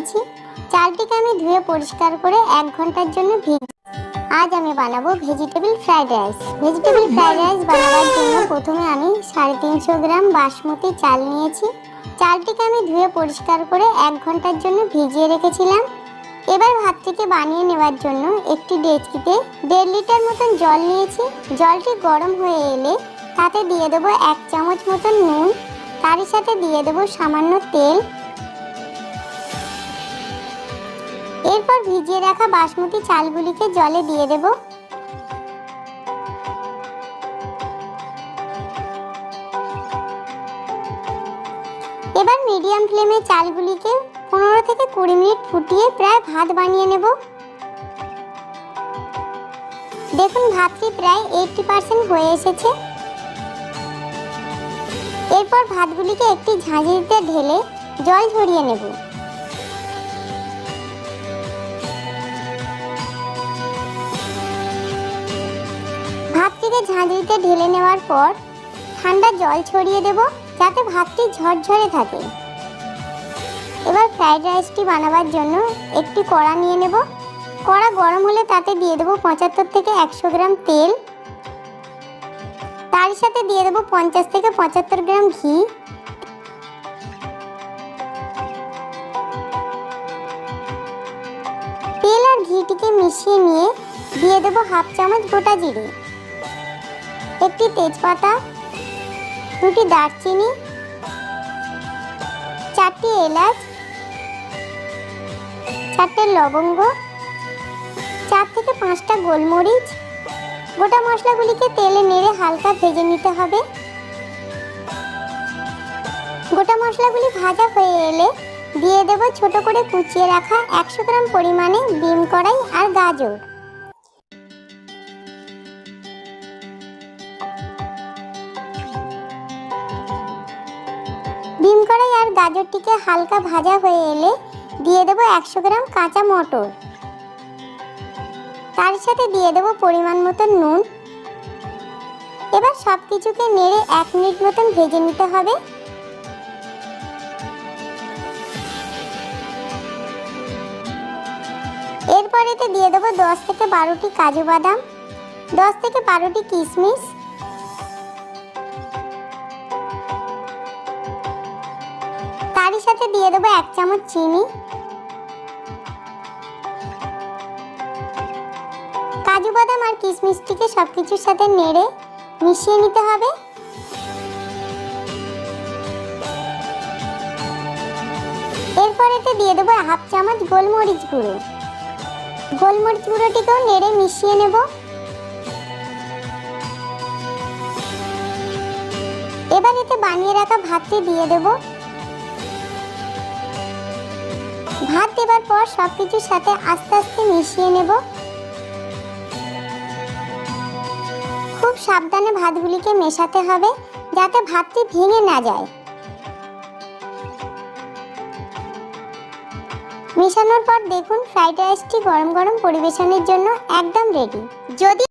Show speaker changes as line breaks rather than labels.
নিয়েছি। চালটিকে আমি ধুয়ে পরিষ্কার করে এক ঘণ্টার জন্য ভিজ আজ আমি বানাবো vegetable fried rice vegetable fried rice বানাবার জন্য প্রথমে আমি সাড়ে তিনশো গ্রাম বাসমতি চাল নিয়েছি। চালটিকে আমি ধুয়ে পরিষ্কার করে এক ঘণ্টার জন্য ভিজিয়ে রেখেছিলাম। এবার ভাতটিকে বানিয়ে নেওয়ার জন্য একটি ডেচকিতে দেড় লিটার মতন জল নিয়েছি। জলটি গরম হয়ে এলে তাতে দিয়ে দেবো এক চামচ মতন নুন। তারই সাথে দিয়ে দেবো সামান্য তেল। এরপর ভিজিয়ে রাখা বাসমতি চালগুলিকে জলে দিয়ে দেব। এবার মিডিয়াম ফ্লেমে চালগুলিকে পনেরো থেকে কুড়ি মিনিট ফুটিয়ে প্রায় ভাত বানিয়ে নেব। দেখুন ভাতটি প্রায় এইটটি পার্সেন্ট হয়ে এসেছে। এরপর ভাতগুলিকে একটি ঝাঁঝিতে ঢেলে জল ঝরিয়ে নেব। ভাতটিকে ঝাঁঝরিতে ঢেলে নেওয়ার পর ঠান্ডা জল ছড়িয়ে দেব যাতে ভাতটি ঝরঝরে থাকে। এবার ফ্রাইড রাইসটি বানাবার জন্য একটি কড়া নিয়ে নেব। কড়া গরম হলে তাতে দিয়ে দেবো পঁচাত্তর থেকে একশো গ্রাম তেল। তার সাথে দিয়ে দেবো পঞ্চাশ থেকে পঁচাত্তর গ্রাম ঘি। তেল আর ঘিটিকে মিশিয়ে নিয়ে দিয়ে দেবো হাফ চামচ গোটা জিরে। একটি তেজপাতা, দুটি দারচিনি, চারটি এলাচ, চারটে লবঙ্গ, চার থেকে পাঁচটা গোলমরিচ। গোটা মশলাগুলিকে তেলে নেড়ে হালকা ভেজে নিতে হবে। গোটা মশলাগুলি ভাজা হয়ে এলে দিয়ে দেবো ছোট করে কুচিয়ে রাখা একশো গ্রাম পরিমাণে ডিম কড়াই আর গাজর। গাজরটিকে হালকা ভাজা হয়ে এলে দিয়ে দেবো একশো গ্রাম কাঁচা মটর। তার সাথে দিয়ে দেবো পরিমাণ মতন নুন। এবার সব কিছুকে নেড়ে এক মিনিট মতন ভেজে নিতে হবে। এরপর এতে দিয়ে দেবো দশ থেকে বারোটি কাজু বাদাম, দশ থেকে বারোটি কিশমিশ তারই সাথে দিয়ে দেবো এক চামচ চিনি। কাজু বাদাম আর কিশমিশটিকে সব কিছুর সাথে নেড়ে মিশিয়ে নিতে হবে। এরপর এতে দিয়ে দেবো হাফ চামচ গোলমরিচ গুঁড়ো। গোলমরিচ গুঁড়োটিকেও নেড়ে মিশিয়ে নেব। এবার এতে বানিয়ে রাখা ভাতটি দিয়ে দেব। ভাত দেবার পর সব কিছুর সাথে আস্তে আস্তে মিশিয়ে নেব। খুব সাবধানে ভাতগুলিকে মেশাতে হবে যাতে ভাতটি ভেঙে না যায়। মেশানোর পর দেখুন, ফ্রাইড রাইসটি গরম গরম পরিবেশনের জন্য একদম রেডি যদি